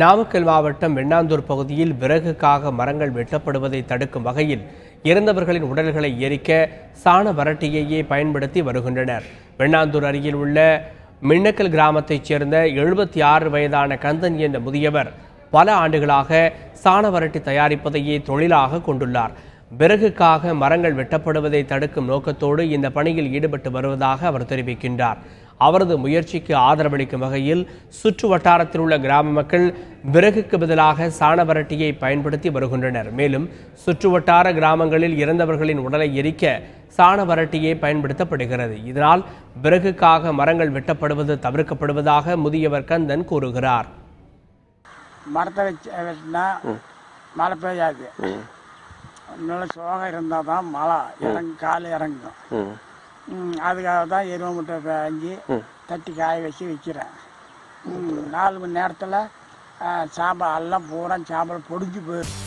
நாமக்கல் மாவட்டம் வெண்ணாந்தூர் பகுதியில் விறகுக்காக மரங்கள் வெட்டப்படுவதை தடுக்கும் வகையில் இறந்தவர்களின் உடல்களை எரிக்க சாண வரட்டியையே பயன்படுத்தி வருகின்றனர். வெண்ணாந்தூர் அருகில் உள்ள மின்னக்கல் கிராமத்தைச் சேர்ந்த எழுபத்தி ஆறு வயதான கந்தன் என்ற முதியவர் பல ஆண்டுகளாக சாண வரட்டி தயாரிப்பதையே தொழிலாக கொண்டுள்ளார். விறகுக்காக மரங்கள் வெட்டப்படுவதை தடுக்கும் நோக்கத்தோடு இந்த பணியில் ஈடுபட்டு வருவதாக அவர் தெரிவிக்கின்றார். அவரது முயற்சிக்கு ஆதரவளிக்கும் வகையில் சுற்று வட்டாரத்தில் உள்ள கிராம மக்கள் விறகுக்கு பதிலாக சாண வரட்டியை பயன்படுத்தி வருகின்றனர். மேலும் சுற்று வட்டார கிராமங்களில் இறந்தவர்களின் உடலை எரிக்க சாண வரட்டியே பயன்படுத்தப்படுகிறது. இதனால் விறகுக்காக மரங்கள் வெட்டப்படுவது தவிர்க்கப்படுவதாக முதியவர் கந்தன் கூறுகிறார். மரத்தை வச்சு வெட்டினா மழை பெய்யாது. நல்ல சோகம் இருந்தால் தான் மழை இறங்கு கால் இறங்கும். அதுக்காக தான் எருவ முட்டை பேஞ்சு தட்டி காய வச்சு விற்கிறேன் ம், நாலு மணி நேரத்தில் சாம்பல் எல்லாம் பூரா சாம்பல் பொடிஞ்சு போயிடும்